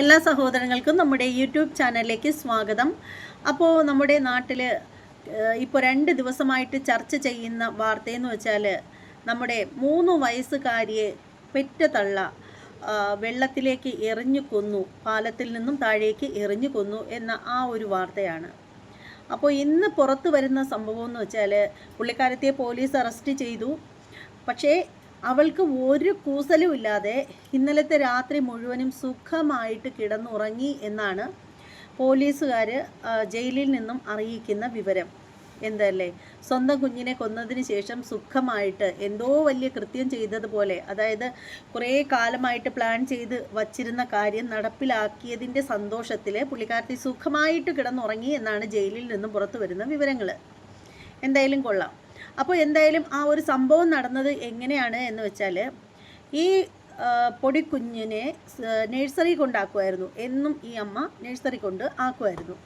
എല്ലാ സഹോദരങ്ങൾക്കും നമ്മുടെ യൂട്യൂബ് ചാനലിലേക്ക് സ്വാഗതം. അപ്പോൾ നമ്മുടെ നാട്ടിൽ ഇപ്പോൾ രണ്ട് ദിവസമായിട്ട് ചർച്ച ചെയ്യുന്ന വാർത്തയെന്ന് വെച്ചാൽ നമ്മുടെ മൂന്ന് വയസ്സുകാരിയെ പെറ്റ തള്ള വെള്ളത്തിലേക്ക് എറിഞ്ഞു കൊന്നു പാലത്തിൽ നിന്നും താഴേക്ക് എറിഞ്ഞു കൊന്നു എന്ന ആ ഒരു വാർത്തയാണ്. അപ്പോൾ ഇന്ന് പുറത്തു വരുന്ന സംഭവം എന്ന് വെച്ചാൽ പുള്ളിക്കാരത്തെ പോലീസ് അറസ്റ്റ് ചെയ്തു. പക്ഷേ അവൾക്ക് ഒരു കൂസലും ഇല്ലാതെ ഇന്നലത്തെ രാത്രി മുഴുവനും സുഖമായിട്ട് കിടന്നുറങ്ങി എന്നാണ് പോലീസുകാർ ജയിലിൽ നിന്നും അറിയിക്കുന്ന വിവരം. എന്തല്ലേ? സ്വന്തം കുഞ്ഞിനെ കൊന്നതിന് ശേഷം സുഖമായിട്ട് എന്തോ വലിയ കൃത്യം ചെയ്തതുപോലെ അതായത് കുറേ കാലമായിട്ട് പ്ലാൻ ചെയ്ത് വച്ചിരുന്ന കാര്യം നടപ്പിലാക്കിയതിന്റെ സന്തോഷത്തിൽ പുള്ളിക്കാരത്തി സുഖമായിട്ട് കിടന്നുറങ്ങി എന്നാണ് ജയിലിൽ നിന്നും പുറത്തു വരുന്ന വിവരങ്ങൾ എന്തായാലും കൊള്ളാം. അപ്പോൾ എന്തായാലും ആ ഒരു സംഭവം നടന്നത് എങ്ങനെയാണ് എന്ന് വെച്ചാൽ ഈ പൊടി പൊടിക്കുഞ്ഞിനെ നഴ്സറി കൊണ്ടാക്കുമായിരുന്നു. എന്നും ഈ അമ്മ നഴ്സറി കൊണ്ട് ആക്കുമായിരുന്നു.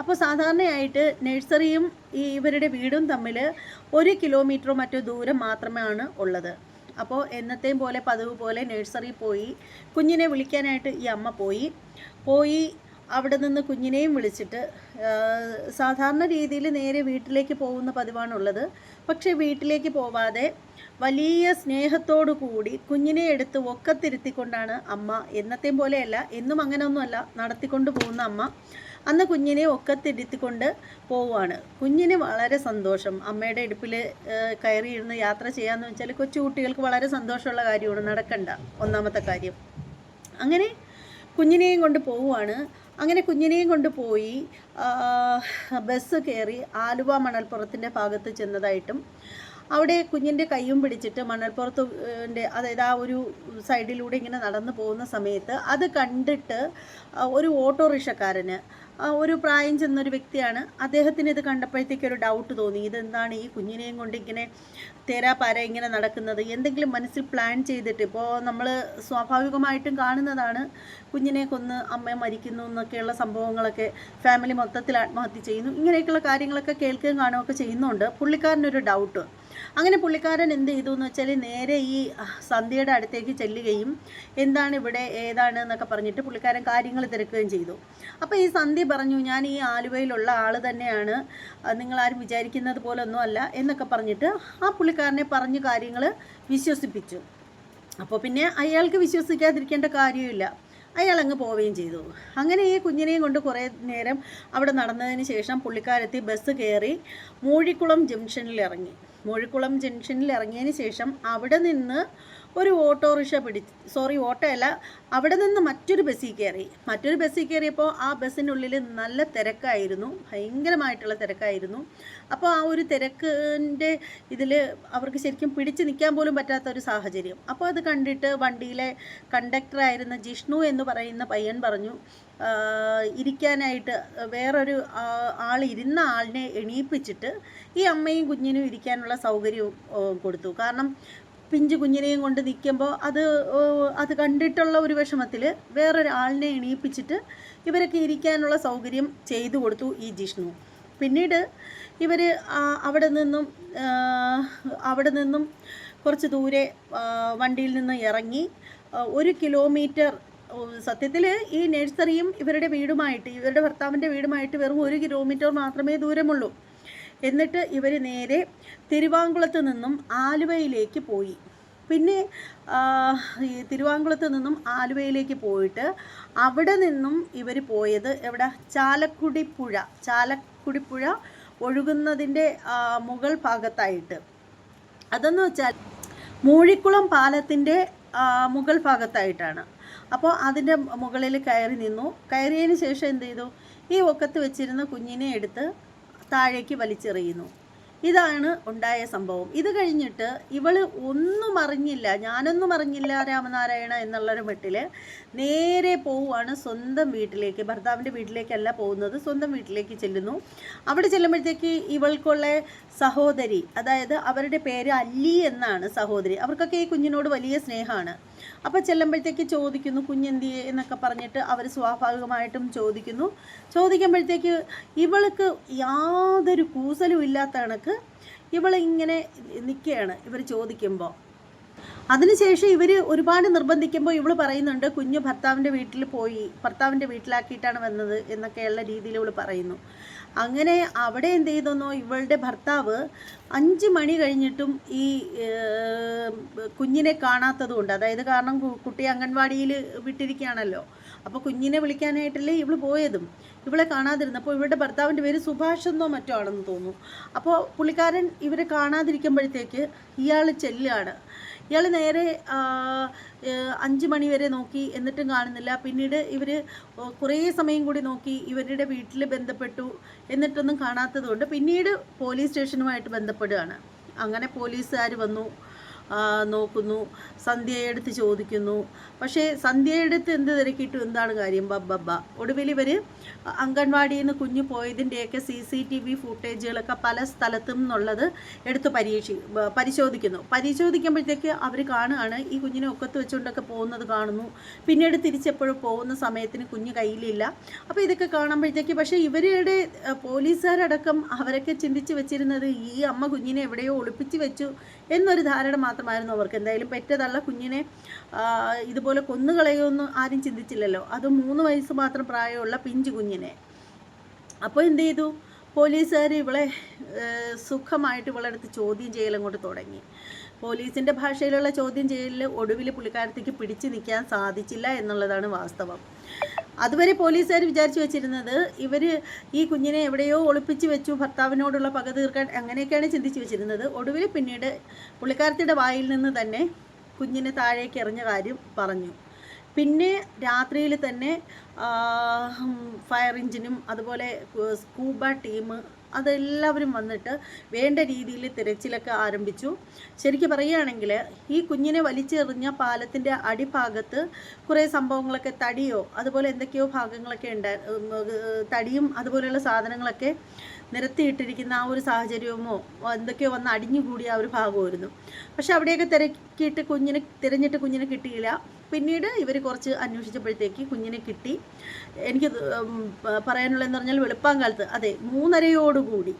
അപ്പോൾ സാധാരണയായിട്ട് നഴ്സറിയും ഈ ഇവരുടെ വീടും തമ്മിൽ ഒരു കിലോമീറ്ററോ മറ്റോ ദൂരം മാത്രമാണ് ഉള്ളത്. അപ്പോൾ എന്നത്തെയും പോലെ പതിവ് പോലെ നഴ്സറി പോയി കുഞ്ഞിനെ വിളിക്കാനായിട്ട് ഈ അമ്മ പോയി. പോയി അവിടെ നിന്ന് കുഞ്ഞിനെയും വിളിച്ചിട്ട് സാധാരണ രീതിയിൽ നേരെ വീട്ടിലേക്ക് പോകുന്ന പതിവാണുള്ളത്. പക്ഷേ വീട്ടിലേക്ക് പോവാതെ വലിയ സ്നേഹത്തോടു കൂടി കുഞ്ഞിനെ എടുത്ത് ഒക്കത്തിരുത്തിക്കൊണ്ടാണ് അമ്മ എന്നത്തെയും പോലെയല്ല എന്നും അങ്ങനെയൊന്നുമല്ല നടത്തിക്കൊണ്ട് പോകുന്ന അമ്മ അന്ന് കുഞ്ഞിനെ ഒക്കത്തിരുത്തിക്കൊണ്ട് പോവുകയാണ്. കുഞ്ഞിന് വളരെ സന്തോഷം. അമ്മയുടെ ഇടുപ്പിൽ കയറിയിരുന്ന് യാത്ര ചെയ്യാന്ന് വെച്ചാൽ കൊച്ചു കുട്ടികൾക്ക് വളരെ സന്തോഷമുള്ള കാര്യമാണ്. നടക്കണ്ട. ഒന്നാമത്തെ കാര്യം. അങ്ങനെ കുഞ്ഞിനെയും കൊണ്ട് പോവുകയാണ്. അങ്ങനെ കുഞ്ഞിനെയും കൊണ്ട് പോയി ബസ് കയറി ആലുവ മണൽപ്പുറത്തിന്റെ ഭാഗത്ത് ചെന്നതായിട്ടും അവിടെ കുഞ്ഞിന്റെ കൈയും പിടിച്ചിട്ട് മണൽപ്പുറത്തിന്റെ അതായത് ആ ഒരു സൈഡിലൂടെ ഇങ്ങനെ നടന്നു പോകുന്ന സമയത്ത് അത് കണ്ടിട്ട് ഒരു ഓട്ടോറിക്ഷക്കാരന് ഒരു പ്രായം ചെന്നൊരു വ്യക്തിയാണ് അദ്ദേഹത്തിന് ഇത് കണ്ടപ്പോഴത്തേക്ക് ഒരു ഡൗട്ട് തോന്നി. ഇതെന്താണ് ഈ കുഞ്ഞിനെയും കൊണ്ട് ഇങ്ങനെ തേരാ പാര ഇങ്ങനെ നടക്കുന്നത്? എന്തെങ്കിലും മനസ്സിൽ പ്ലാൻ ചെയ്തിട്ട് ഇപ്പോൾ നമ്മൾ സ്വാഭാവികമായിട്ടും കാണുന്നതാണ് കുഞ്ഞിനെ കൊന്ന് അമ്മ മരിക്കുന്നു എന്നൊക്കെയുള്ള സംഭവങ്ങളൊക്കെ ഫാമിലി മൊത്തത്തിൽ ആത്മഹത്യ ചെയ്യുന്നു. ഇങ്ങനെയൊക്കെയുള്ള കാര്യങ്ങളൊക്കെ കേൾക്കുകയും കാണുകയൊക്കെ ചെയ്യുന്നുണ്ട്. പുള്ളിക്കാരനൊരു ഡൗട്ട് അങ്ങനെ പുള്ളിക്കാരൻ എന്ത് ചെയ്തു എന്ന് വെച്ചാൽ നേരെ ഈ സന്ധ്യയുടെ അടുത്തേക്ക് ചെല്ലുകയും എന്താണ് ഇവിടെ ഏതാണ് എന്നൊക്കെ പറഞ്ഞിട്ട് പുള്ളിക്കാരൻ കാര്യങ്ങൾ തിരക്കുകയും ചെയ്തു. അപ്പോൾ ഈ സന്ധ്യ പറഞ്ഞു ഞാൻ ഈ ആലുവയിലുള്ള ആൾ തന്നെയാണ്. നിങ്ങളാരും വിചാരിക്കുന്നത് പോലെ ഒന്നും അല്ല എന്നൊക്കെ പറഞ്ഞിട്ട് ആ പുള്ളിക്കാരനെ പറഞ്ഞ് കാര്യങ്ങൾ വിശ്വസിപ്പിച്ചു. അപ്പോൾ പിന്നെ അയാൾക്ക് വിശ്വസിക്കാതിരിക്കേണ്ട കാര്യമില്ല അയാൾ അങ്ങ് പോവുകയും ചെയ്തു. അങ്ങനെ ഈ കുഞ്ഞിനെയും കൊണ്ട് കുറേ നേരം അവിടെ നടന്നതിന് ശേഷം പുള്ളിക്കാരെത്തി ബസ് കയറി മൂഴിക്കുളം ജംഗ്ഷനിൽ ഇറങ്ങി മൂഴിക്കുളം ജംഗ്ഷനിൽ ഇറങ്ങിയതിന് ശേഷം അവിടെ നിന്ന് ഒരു ഓട്ടോറിക്ഷ പിടി സോറി ഓട്ടോ അല്ല അവിടെ നിന്ന് മറ്റൊരു ബസ്സിൽ കയറി. മറ്റൊരു ബസ്സിൽ കയറിയപ്പോൾ ആ ബസ്സിനുള്ളിൽ നല്ല തിരക്കായിരുന്നു. ഭയങ്കരമായിട്ടുള്ള തിരക്കായിരുന്നു. അപ്പോൾ ആ ഒരു തിരക്കിന്റെ ഇതിൽ അവർക്ക് ശരിക്കും പിടിച്ച് നിൽക്കാൻ പോലും പറ്റാത്ത ഒരു സാഹചര്യം. അപ്പോൾ അത് കണ്ടിട്ട് വണ്ടിയിലെ കണ്ടക്ടറായിരുന്ന ജിഷ്ണു എന്ന് പറയുന്ന പയ്യൻ പറഞ്ഞു ഇരിക്കാനായിട്ട് വേറൊരു ആൾ ഇരുന്ന ആളിനെ എണീപ്പിച്ചിട്ട് ഈ അമ്മയും കുഞ്ഞിനും ഇരിക്കാനുള്ള സൗകര്യവും കൊടുത്തു. കാരണം പിഞ്ചു കുഞ്ഞിനെയും കൊണ്ട് നിൽക്കുമ്പോൾ അത് അത് കണ്ടിട്ടുള്ള ഒരു വിഷമത്തിൽ വേറൊരാളിനെ എണീപ്പിച്ചിട്ട് ഇവരൊക്കെ ഇരിക്കാനുള്ള സൗകര്യം ചെയ്തു കൊടുത്തു ഈ ജിഷ്ണു. പിന്നീട് ഇവർ അവിടെ നിന്നും അവിടെ നിന്നും കുറച്ച് ദൂരെ വണ്ടിയിൽ നിന്ന് ഇറങ്ങി ഒരു കിലോമീറ്റർ സത്യത്തിൽ ഈ നഴ്സറിയും ഇവരുടെ വീടുമായിട്ട് ഇവരുടെ ഭർത്താവിന്റെ വീടുമായിട്ട് വെറും ഒരു കിലോമീറ്റർ മാത്രമേ ദൂരമുള്ളൂ. എന്നിട്ട് ഇവർ നേരെ തിരുവാങ്കുളത്ത് നിന്നും ആലുവയിലേക്ക് പോയി. പിന്നെ ഈ തിരുവാങ്കുളത്ത് നിന്നും ആലുവയിലേക്ക് പോയിട്ട് അവിടെ നിന്നും ഇവർ പോയത് എവിടെ? ചാലക്കുടി പുഴ ചാലക്കുടി പുഴ ഒഴുകുന്നതിന്റെ മുകൾ ഭാഗത്തായിട്ട്. അതെന്ന് വെച്ചാൽ മൂഴിക്കുളം പാലത്തിന്റെ മുകൾ ഭാഗത്തായിട്ടാണ്. അപ്പോൾ അതിന്റെ മുകളിൽ കയറി നിന്നു. കയറിയതിന് ശേഷം എന്ത് ചെയ്തു? ഈ ഒക്കത്ത് വെച്ചിരുന്ന കുഞ്ഞിനെ എടുത്ത് താഴേക്ക് വലിച്ചെറിയുന്നു. ഇതാണ് ഉണ്ടായ സംഭവം. ഇത് കഴിഞ്ഞിട്ട് ഇവൾ ഒന്നും അറിഞ്ഞില്ല. ഞാനൊന്നും അറിഞ്ഞില്ല രാമനാരായണ എന്നുള്ളൊരു മട്ടിൽ നേരെ പോവുകയാണ് സ്വന്തം വീട്ടിലേക്ക്. ഭർത്താവിന്റെ വീട്ടിലേക്കല്ല പോകുന്നത്. സ്വന്തം വീട്ടിലേക്ക് ചെല്ലുന്നു. അവിടെ ചെല്ലുമ്പോഴത്തേക്ക് ഇവൾക്കുള്ള സഹോദരി അതായത് അവരുടെ പേര് അല്ലി എന്നാണ് സഹോദരി. അവർക്കൊക്കെ ഈ കുഞ്ഞിനോട് വലിയ സ്നേഹമാണ്. അപ്പോൾ ചെല്ലുമ്പോഴത്തേക്ക് ചോദിക്കുന്നു കുഞ്ഞെന്തിയെ? എന്നൊക്കെ പറഞ്ഞിട്ട് അവർ സ്വാഭാവികമായിട്ടും ചോദിക്കുന്നു. ചോദിക്കുമ്പോഴത്തേക്ക് ഇവൾക്ക് യാതൊരു കൂസലും ഇല്ലാത്ത കണക്ക് ഇവളിങ്ങനെ നിൽക്കുകയാണ് ഇവർ ചോദിക്കുമ്പോൾ അതിനുശേഷം ഇവർ ഒരുപാട് നിർബന്ധിക്കുമ്പോൾ ഇവൾ പറയുന്നുണ്ട് കുഞ്ഞ് ഭർത്താവിന്റെ വീട്ടിൽ പോയി ഭർത്താവിന്റെ വീട്ടിലാക്കിയിട്ടാണ് വന്നത് എന്നൊക്കെയുള്ള രീതിയിൽ ഇവൾ പറയുന്നു. അങ്ങനെ അവിടെ എന്ത് ചെയ്തെന്നോ ഇവളുടെ ഭർത്താവ് അഞ്ച് മണി കഴിഞ്ഞിട്ടും ഈ കുഞ്ഞിനെ കാണാത്തതുകൊണ്ട് അതായത് കാരണം കുട്ടി അംഗൻവാടിയിൽ വിട്ടിരിക്കുകയാണല്ലോ. അപ്പോൾ കുഞ്ഞിനെ വിളിക്കാനായിട്ടല്ലേ ഇവൾ പോയതും. ഇവളെ കാണാതിരുന്നപ്പോൾ ഇവളുടെ ഭർത്താവിന്റെ പേര് സുഭാഷ് എന്നോ മറ്റോ ആണെന്ന് തോന്നുന്നു. അപ്പോൾ പുള്ളിക്കാരൻ ഇവരെ കാണാതിരിക്കുമ്പോഴത്തേക്ക് ഇയാൾ ചെല്ലുകയാണ്. ഇയാൾ നേരെ അഞ്ച് മണി വരെ നോക്കി എന്നിട്ടും കാണുന്നില്ല. പിന്നീട് ഇവർ കുറേ സമയം കൂടി നോക്കി ഇവരുടെ വീട്ടിൽ ബന്ധപ്പെട്ടു എന്നിട്ടൊന്നും കാണാത്തതുകൊണ്ട് പിന്നീട് പോലീസ് സ്റ്റേഷനുമായിട്ട് ബന്ധപ്പെടുകയാണ്. അങ്ങനെ പോലീസുകാർ വന്നു. നോക്കുന്നു. സന്ധ്യയെടുത്ത് ചോദിക്കുന്നു. പക്ഷേ സന്ധ്യയെടുത്ത് എന്ത് തിരക്കിയിട്ടും? എന്താണ് കാര്യം? ബബ്ബബ്ബ ഒടുവിൽ ഇവർ അംഗൻവാടിയിൽ നിന്ന് കുഞ്ഞു പോയതിന്റെയൊക്കെ സി സി ടി വി ഫുട്ടേജുകളൊക്കെ പല സ്ഥലത്തും നിന്നുള്ളത് എടുത്ത് പരീക്ഷി പരിശോധിക്കുന്നു. പരിശോധിക്കുമ്പോഴത്തേക്ക് അവർ കാണുകയാണ് ഈ കുഞ്ഞിനെ ഒക്കത്ത് വെച്ചുകൊണ്ടൊക്കെ പോകുന്നത് കാണുന്നു. പിന്നീട് തിരിച്ചെപ്പോഴും പോകുന്ന സമയത്തിന് കുഞ്ഞ് കയ്യിലില്ല. അപ്പോൾ ഇതൊക്കെ കാണുമ്പോഴത്തേക്ക് പക്ഷേ ഇവരുടെ പോലീസുകാരടക്കം അവരൊക്കെ ചിന്തിച്ച് വെച്ചിരുന്നത് ഈ അമ്മ കുഞ്ഞിനെ എവിടെയോ ഒളിപ്പിച്ച് വെച്ചു എന്നൊരു ധാരണ മാത്രമായിരുന്നു അവർക്ക്. എന്തായാലും പെറ്റതള്ള കുഞ്ഞിനെ ഇതുപോലെ കൊന്നുകളയുമെന്ന് ആരും ചിന്തിച്ചില്ലല്ലോ. അത് മൂന്ന് വയസ്സ് മാത്രം പ്രായമുള്ള പിഞ്ചു കുഞ്ഞിനെ. അപ്പോൾ എന്ത് ചെയ്തു? പോലീസുകാർ ഇവളെ സുഖമായിട്ട് ഇവളെ അടുത്ത് ചോദ്യം ചെയ്യൽ അങ്ങോട്ട് തുടങ്ങി. പോലീസിന്റെ ഭാഷയിലുള്ള ചോദ്യം ചെയ്യലിൽ ഒടുവിൽ പുള്ളിക്കാരത്തേക്ക് പിടിച്ചു നിൽക്കാൻ സാധിച്ചില്ല എന്നുള്ളതാണ് വാസ്തവം. അതുവരെ പോലീസുകാർ വിചാരിച്ചു വെച്ചിരുന്നത് ഇവർ ഈ കുഞ്ഞിനെ എവിടെയോ ഒളിപ്പിച്ച് വെച്ചു ഭർത്താവിനോടുള്ള പക തീർക്കാൻ അങ്ങനെയൊക്കെയാണ് ചിന്തിച്ച് വെച്ചിരുന്നത്. ഒടുവിൽ പിന്നീട് പുള്ളിക്കാരത്തിയുടെ വായിൽ നിന്ന് തന്നെ കുഞ്ഞിനെ താഴേക്ക് എറിഞ്ഞ കാര്യം പറഞ്ഞു. പിന്നെ രാത്രിയിൽ തന്നെ ഫയർ എഞ്ചിനും അതുപോലെ സ്കൂബ ടീം അതെല്ലാവരും വന്നിട്ട് വേണ്ട രീതിയിൽ തിരച്ചിലൊക്കെ ആരംഭിച്ചു. ശരിക്കും പറയുകയാണെങ്കിൽ ഈ കുഞ്ഞിനെ വലിച്ചെറിഞ്ഞ പാലത്തിന്റെ അടിഭാഗത്ത് കുറേ സംഭവങ്ങളൊക്കെ തടിയോ അതുപോലെ എന്തൊക്കെയോ ഭാഗങ്ങളൊക്കെ ഉണ്ട് തടിയും അതുപോലെയുള്ള സാധനങ്ങളൊക്കെ നിരത്തിയിട്ടിരിക്കുന്ന ആ ഒരു സാഹചര്യമോ എന്തൊക്കെയോ വന്ന് അടിഞ്ഞുകൂടിയ ആ ഒരു ഭാഗമായിരുന്നു. പക്ഷെ അവിടെയൊക്കെ തിരക്കിയിട്ട് കുഞ്ഞിനെ തിരഞ്ഞിട്ട് കുഞ്ഞിനെ കിട്ടിയില്ല. പിന്നീട് ഇവർ കുറച്ച് അന്വേഷിച്ചപ്പോഴത്തേക്ക് കുഞ്ഞിനെ കിട്ടി. എനിക്ക് പറയാനുള്ളതെന്ന് പറഞ്ഞാൽ വെളുപ്പാങ്കാലത്ത് അതെ മൂന്നരയോടുകൂടി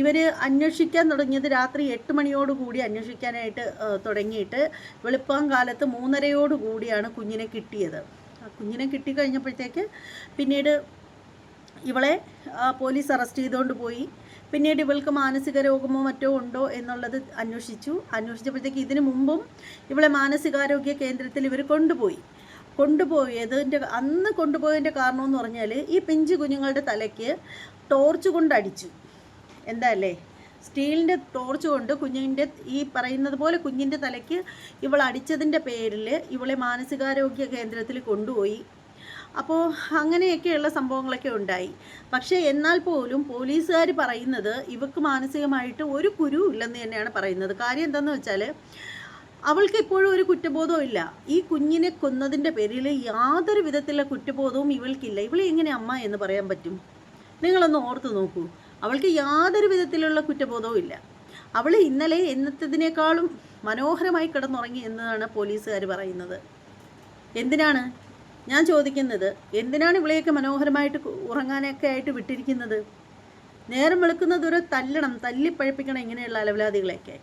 ഇവർ അന്വേഷിക്കാൻ തുടങ്ങിയത് രാത്രി എട്ട് മണിയോടുകൂടി അന്വേഷിക്കാനായിട്ട് തുടങ്ങിയിട്ട് വെളുപ്പാങ്കാലത്ത് മൂന്നരയോടുകൂടിയാണ് കുഞ്ഞിനെ കിട്ടിയത്. കുഞ്ഞിനെ കിട്ടിക്കഴിഞ്ഞപ്പോഴത്തേക്ക് പിന്നീട് ഇവളെ പോലീസ് അറസ്റ്റ് ചെയ്തുകൊണ്ട് പോയി. പിന്നീട് ഇവൾക്ക് മാനസിക രോഗമോ മറ്റോ ഉണ്ടോ എന്നുള്ളത് അന്വേഷിച്ചു. അന്വേഷിച്ചപ്പോഴത്തേക്ക് ഇതിനു മുമ്പും ഇവളെ മാനസികാരോഗ്യ കേന്ദ്രത്തിൽ ഇവർ കൊണ്ടുപോയി. കൊണ്ടുപോയതിന്റെ അന്ന് കൊണ്ടുപോയതിന്റെ കാരണമെന്ന് പറഞ്ഞാൽ ഈ പിഞ്ചു കുഞ്ഞുങ്ങളുടെ തലയ്ക്ക് ടോർച്ച് കൊണ്ടടിച്ചു. എന്താ അല്ലേ? സ്റ്റീലിന്റെ ടോർച്ച് കൊണ്ട് കുഞ്ഞിന്റെ ഈ പറയുന്നത് പോലെ കുഞ്ഞിന്റെ തലയ്ക്ക് ഇവൾ അടിച്ചതിന്റെ പേരിൽ ഇവളെ മാനസികാരോഗ്യ കേന്ദ്രത്തിൽ കൊണ്ടുപോയി. അപ്പോൾ അങ്ങനെയൊക്കെയുള്ള സംഭവങ്ങളൊക്കെ ഉണ്ടായി. പക്ഷേ എന്നാൽ പോലും പോലീസുകാർ പറയുന്നത് ഇവക്ക് മാനസികമായിട്ട് ഒരു കുരു ഇല്ലെന്ന് തന്നെയാണ് പറയുന്നത്. കാര്യം എന്താണെന്ന് വെച്ചാൽ അവൾക്ക് ഇപ്പോഴും ഒരു കുറ്റബോധവും ഇല്ല. ഈ കുഞ്ഞിനെ കൊന്നതിന്റെ പേരിൽ യാതൊരു വിധത്തിലുള്ള കുറ്റബോധവും ഇവൾക്കില്ല. ഇവളെ എങ്ങനെ അമ്മ എന്ന് പറയാൻ പറ്റും? നിങ്ങളൊന്ന് ഓർത്ത് നോക്കൂ. അവൾക്ക് യാതൊരു വിധത്തിലുള്ള കുറ്റബോധവും ഇല്ല. അവൾ ഇന്നലെ എന്നത്തതിനേക്കാളും മനോഹരമായി കിടന്നുറങ്ങി എന്നതാണ് പോലീസുകാർ പറയുന്നത്. എന്തിനാണ്? ഞാൻ ചോദിക്കുന്നത് എന്തിനാണ് ഇവളെയൊക്കെ മനോഹരമായിട്ട് ഉറങ്ങാനൊക്കെ ആയിട്ട് വിട്ടിരിക്കുന്നത്? നേരം വെളുക്കുന്നത് ഒരു തല്ലണം തല്ലിപ്പഴപ്പിക്കണം ഇങ്ങനെയുള്ള അലവലാദികളെയൊക്കെ.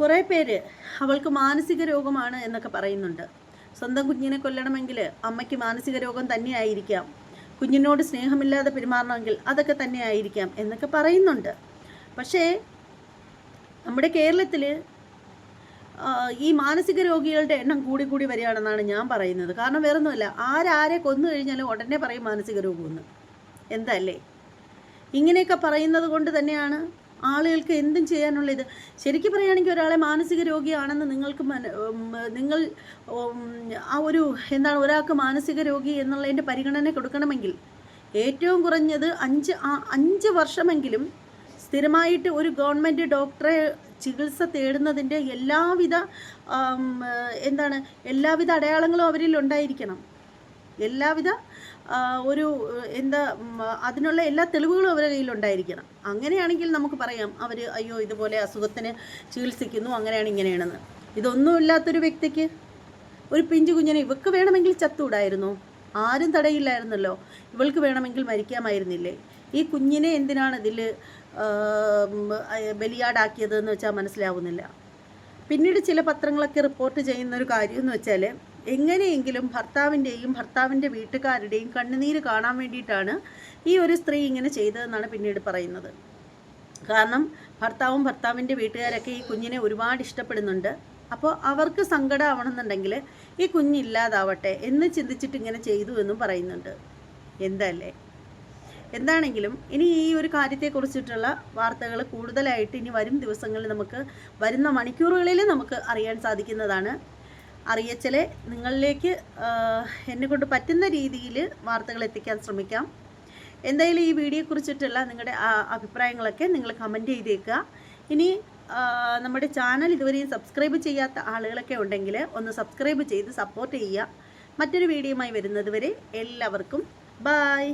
കുറേ പേര് അവൾക്ക് മാനസിക രോഗമാണ് എന്നൊക്കെ പറയുന്നുണ്ട്. സ്വന്തം കുഞ്ഞിനെ കൊല്ലണമെങ്കിൽ അമ്മയ്ക്ക് മാനസിക രോഗം തന്നെയായിരിക്കാം കുഞ്ഞിനോട് സ്നേഹമില്ലാതെ പെരുമാറണമെങ്കിൽ അതൊക്കെ തന്നെയായിരിക്കാം എന്നൊക്കെ പറയുന്നുണ്ട്. പക്ഷേ നമ്മുടെ കേരളത്തിൽ ഈ മാനസിക രോഗികളുടെ എണ്ണം കൂടി കൂടി വരികയാണെന്നാണ് ഞാൻ പറയുന്നത്. കാരണം വേറൊന്നുമല്ല ആരാരെ കൊന്നു കഴിഞ്ഞാലും ഉടനെ പറയും മാനസിക രോഗമെന്ന് എന്തല്ലേ? ഇങ്ങനെയൊക്കെ പറയുന്നത് കൊണ്ട് തന്നെയാണ് ആളുകൾക്ക് എന്തും ചെയ്യാനുള്ള ഇത് ശരിക്കും പറയുകയാണെങ്കിൽ ഒരാളെ മാനസിക രോഗിയാണെന്ന് നിങ്ങൾക്ക് നിങ്ങൾ ആ ഒരു എന്താണ് ഒരാൾക്ക് മാനസിക രോഗി എന്നുള്ളതിന്റെ പരിഗണന കൊടുക്കണമെങ്കിൽ ഏറ്റവും കുറഞ്ഞത് അഞ്ച് അഞ്ച് വർഷമെങ്കിലും സ്ഥിരമായിട്ട് ഒരു ഗവൺമെന്റ് ഡോക്ടറെ ചികിത്സ തേടുന്നതിന്റെ എല്ലാവിധ എന്താണ് എല്ലാവിധ അടയാളങ്ങളും അവരിൽ ഉണ്ടായിരിക്കണം. എല്ലാവിധ ഒരു എന്താ അതിനുള്ള എല്ലാ തെളിവുകളും അവരുടെ കയ്യിലുണ്ടായിരിക്കണം അങ്ങനെയാണെങ്കിൽ നമുക്ക് പറയാം അവർ അയ്യോ ഇതുപോലെ അസുഖത്തിന് ചികിത്സിക്കുന്നു അങ്ങനെയാണ് ഇങ്ങനെയാണെന്ന്. ഇതൊന്നും ഇല്ലാത്തൊരു വ്യക്തിക്ക് ഒരു പിഞ്ചു കുഞ്ഞിനെ ഇവക്ക് വേണമെങ്കിൽ ചത്തൂടായിരുന്നു ആരും തടയില്ലായിരുന്നല്ലോ. ഇവൾക്ക് വേണമെങ്കിൽ മരിക്കാമായിരുന്നില്ലേ? ഈ കുഞ്ഞിനെ എന്തിനാണ് ഇതിൽ ബലിയാടാക്കിയത് എന്ന് വെച്ചാൽ മനസ്സിലാവുന്നില്ല. പിന്നീട് ചില പത്രങ്ങളൊക്കെ റിപ്പോർട്ട് ചെയ്യുന്ന ഒരു കാര്യം എന്ന് വെച്ചാൽ എങ്ങനെയെങ്കിലും ഭർത്താവിന്റെയും ഭർത്താവിന്റെ വീട്ടുകാരുടെയും കണ്ണുനീര് കാണാൻ വേണ്ടിയിട്ടാണ് ഈ ഒരു സ്ത്രീ ഇങ്ങനെ ചെയ്തതെന്നാണ് പിന്നീട് പറയുന്നത്. കാരണം ഭർത്താവും ഭർത്താവിന്റെ വീട്ടുകാരൊക്കെ ഈ കുഞ്ഞിനെ ഒരുപാട് ഇഷ്ടപ്പെടുന്നുണ്ട്. അപ്പോൾ അവർക്ക് സങ്കടമാവണമെന്നുണ്ടെങ്കിൽ ഈ കുഞ്ഞില്ലാതാവട്ടെ എന്ന് ചിന്തിച്ചിട്ട് ഇങ്ങനെ ചെയ്തു എന്നും പറയുന്നുണ്ട്. എന്തല്ലേ? എന്താണെങ്കിലും ഇനി ഈ ഒരു കാര്യത്തെക്കുറിച്ചിട്ടുള്ള വാർത്തകൾ കൂടുതലായിട്ട് ഇനി വരും ദിവസങ്ങളിൽ നമുക്ക് വരുന്ന മണിക്കൂറുകളിൽ നമുക്ക് അറിയാൻ സാധിക്കുന്നതാണ്. അറിയച്ചലെ നിങ്ങളിലേക്ക് എന്നെക്കൊണ്ട് പറ്റുന്ന രീതിയിൽ വാർത്തകൾ എത്തിക്കാൻ ശ്രമിക്കാം. എന്തായാലും ഈ വീഡിയോയെക്കുറിച്ചിട്ടുള്ള നിങ്ങളുടെ അഭിപ്രായങ്ങളൊക്കെ നിങ്ങൾ കമന്റ് ചെയ്തേക്കുക. ഇനി നമ്മുടെ ചാനൽ ഇതുവരെയും സബ്സ്ക്രൈബ് ചെയ്യാത്ത ആളുകളൊക്കെ ഉണ്ടെങ്കിൽ ഒന്ന് സബ്സ്ക്രൈബ് ചെയ്ത് സപ്പോർട്ട് ചെയ്യുക. മറ്റൊരു വീഡിയോയുമായി വരുന്നത് വരെ എല്ലാവർക്കും ബായ്.